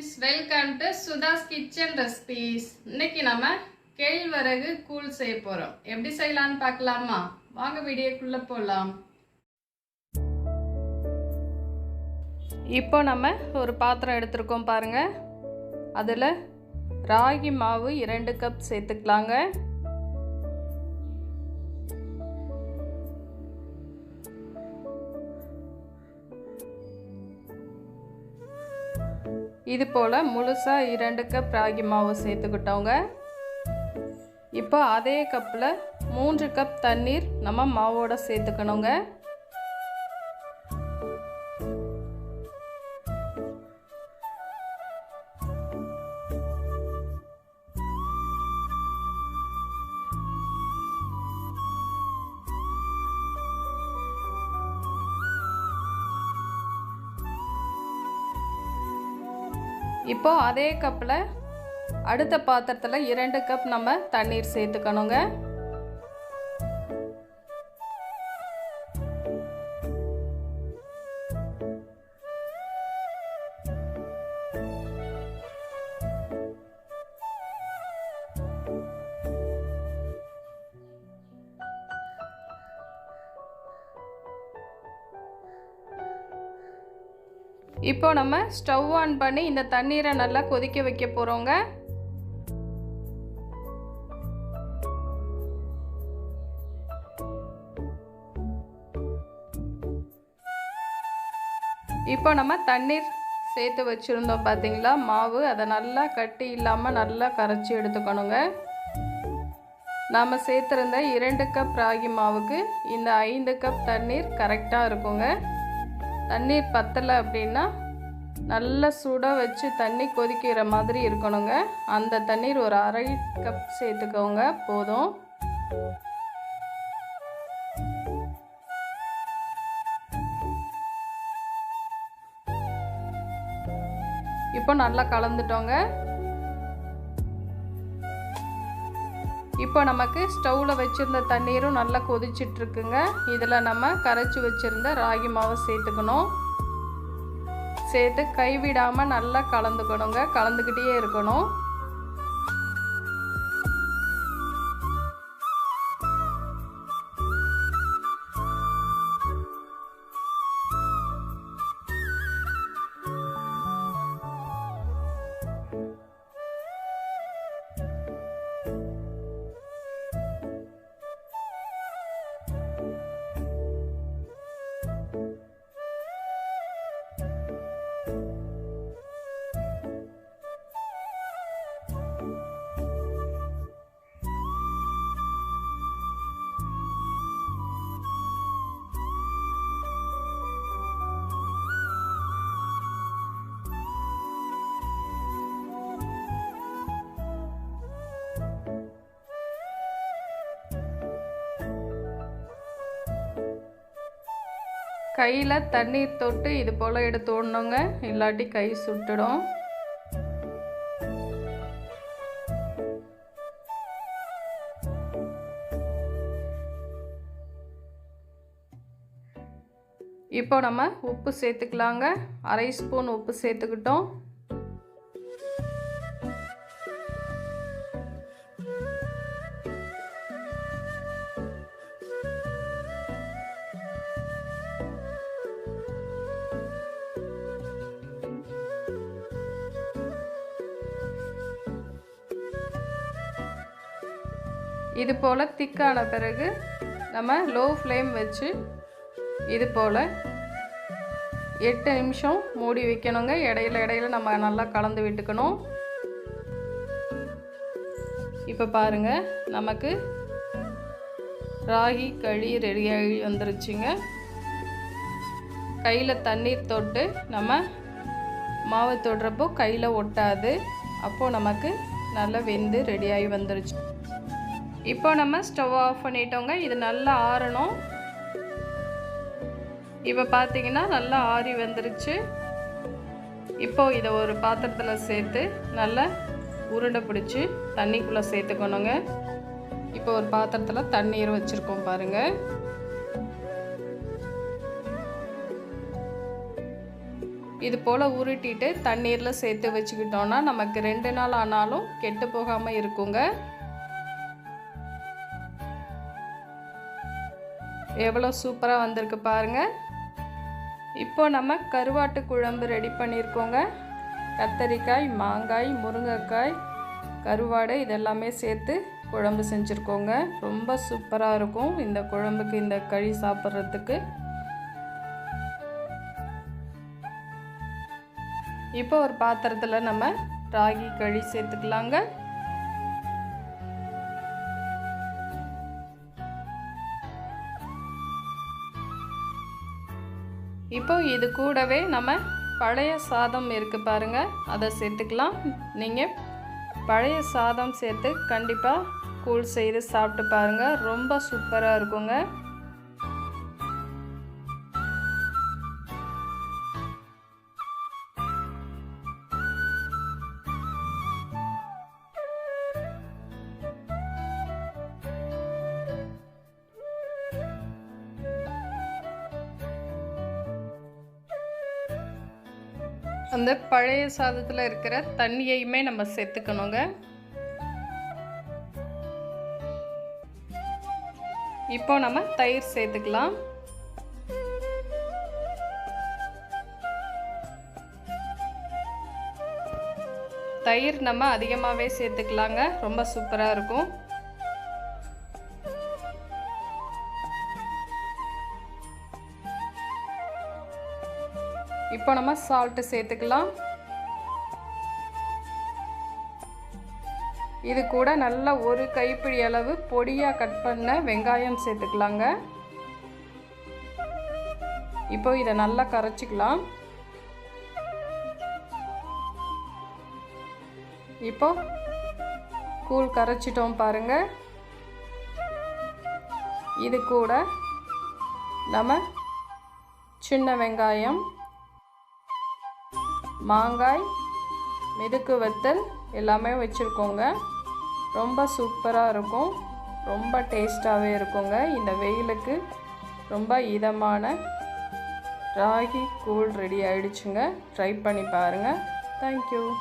Friends welcome to Sudha's kitchen recipes இன்னைக்கு நம்ம கேழ்வரகு கூழ் செய்ய போகிறோம் எப்படி செய்யலாம்னு பார்க்கலாமா? வாங்க வீடியோக்குள்ளே போகலாம் இப்போ நம்ம ஒரு பாத்திரம் எடுத்துருக்கோம் பாருங்கள் அதில் ராகி மாவு இரண்டு கப் சேர்த்துக்கலாங்க. இது போல் முழுசாக இரண்டு கப் ராகி மாவு சேர்த்துக்கிட்டோங்க. இப்போ அதே கப்பில் மூன்று கப் தண்ணீர் நம்ம மாவோட சேர்த்துக்கணுங்க. இப்போ அதே கப்பில் அடுத்த பாத்திரத்தில் இரண்டு கப் நம்ம தண்ணீர் சேர்த்துக்கணுங்க. இப்போ நம்ம ஸ்டவ் ஆன் பண்ணி இந்த தண்ணீரை நல்லா கொதிக்க வைக்க போகிறோங்க இப்போ நம்ம தண்ணீர் சேர்த்து வச்சுருந்தோம் பார்த்தீங்களா மாவு. அதை நல்லா கட்டி இல்லாமல் நல்லா கரைச்சி எடுத்துக்கணுங்க. நாம் சேர்த்துருந்த இரண்டு கப் ராகி மாவுக்கு இந்த ஐந்து கப் தண்ணீர் கரெக்டாக இருக்குங்க. தண்ணீர் பத்தலை அப்படின்னா நல்லா சூடாக வச்சு தண்ணி கொதிக்கிற மாதிரி இருக்கணுங்க. அந்த தண்ணீர் ஒரு அரை கப் சேர்த்துக்கோங்க. போதும். இப்போ நல்லா கலந்துட்டோங்க. இப்போ நமக்கு ஸ்டவ்வில் வச்சுருந்த தண்ணீரும் நல்லா கொதிச்சிட்ருக்குங்க. இதில் நம்ம கரைச்சி வச்சுருந்த ராகி மாவை சேர்த்துக்கணும். சேர்த்து கைவிடாமல் நல்லா கலந்துக்கணுங்க. கலந்துக்கிட்டே இருக்கணும். கையில் தண்ணீர் தொட்டு இது போல் எடுத்து ஓடணுங்க இல்லாட்டி கை சுட்டுடும். இப்போ நம்ம உப்பு சேர்த்துக்கலாங்க. அரை ஸ்பூன் உப்பு சேர்த்துக்கிட்டோம். இது போல் திக்கான பிறகு நம்ம லோ ஃப்ளேம் வச்சு இது போல் எட்டு நிமிஷம் மூடி வைக்கணுங்க. இடையில இடையில நம்ம நல்லா கலந்து விட்டுக்கணும். இப்போ பாருங்கள் நமக்கு ராகி களி ரெடியாகி வந்துருச்சுங்க. கையில் தண்ணீர் தொட்டு நம்ம மாவு தொடுறப்போ கையில் ஒட்டாது. அப்போது நமக்கு நல்லா வெந்து ரெடியாகி வந்துருச்சு. இப்போ நம்ம ஸ்டவ் ஆஃப் பண்ணிட்டோங்க. இது நல்லா ஆறணும். இப்போ பார்த்தீங்கன்னா நல்லா ஆறி வந்துருச்சு. இப்போ இதை ஒரு பாத்திரத்தில் சேர்த்து நல்லா உருண்டை பிடிச்சி தண்ணிக்குள்ளே சேர்த்துக்கணுங்க. இப்போ ஒரு பாத்திரத்தில் தண்ணீர் வச்சுருக்கோம் பாருங்கள் இது போல் உருட்டிட்டு தண்ணீரில் சேர்த்து வச்சுக்கிட்டோன்னா நமக்கு ரெண்டு நாள் ஆனாலும் கெட்டு போகாமல் இருக்குங்க. எவ்வளோ சூப்பராக வந்திருக்கு பாருங்கள் இப்போ நம்ம கருவாட்டு குழம்பு ரெடி பண்ணியிருக்கோங்க. கத்தரிக்காய் மாங்காய் முருங்கைக்காய் கருவாடு இதெல்லாமே சேர்த்து குழம்பு செஞ்சுருக்கோங்க. ரொம்ப சூப்பராக இருக்கும் இந்த குழம்புக்கு இந்த கழி சாப்பிட்றதுக்கு. இப்போ ஒரு பாத்திரத்தில் நம்ம ராகி கழி சேர்த்துக்கலாங்க. இப்போ இது கூடவே நம்ம பழைய சாதம் இருக்குது பாருங்கள் அதை சேர்த்துக்கலாம். நீங்கள் பழைய சாதம் சேர்த்து கண்டிப்பாக கூழ் செய்து சாப்பிட்டு பாருங்கள் ரொம்ப சூப்பராக இருக்குங்க. அந்த பழைய சாதத்தில் இருக்கிற தண்ணியையுமே நம்ம சேர்த்துக்கணுங்க. இப்போ நம்ம தயிர் சேர்த்துக்கலாம். தயிர் நம்ம அதிகமாகவே சேர்த்துக்கலாங்க. ரொம்ப சூப்பராக இருக்கும். இப்போ நம்ம சால்ட்டு சேர்த்துக்கலாம். இது கூட நல்லா ஒரு கைப்பிடி அளவு பொடியாக கட் பண்ண வெங்காயம் சேர்த்துக்கலாங்க. இப்போ இதை நல்லா கரைச்சிக்கலாம். இப்போ கூழ் கரைச்சிட்டோம் பாருங்க. இது கூட நம்ம சின்ன வெங்காயம் மாங்காய் மெதுக்கு வத்தல் எல்லாமே வச்சுருக்கோங்க. ரொம்ப சூப்பராக இருக்கும். ரொம்ப டேஸ்ட்டாகவே இருக்குங்க. இந்த வெயிலுக்கு ரொம்ப இதமான ராகி கூழ் ரெடி ஆயிடுச்சுங்க. ட்ரை பண்ணி பாருங்கள் தேங்க்யூ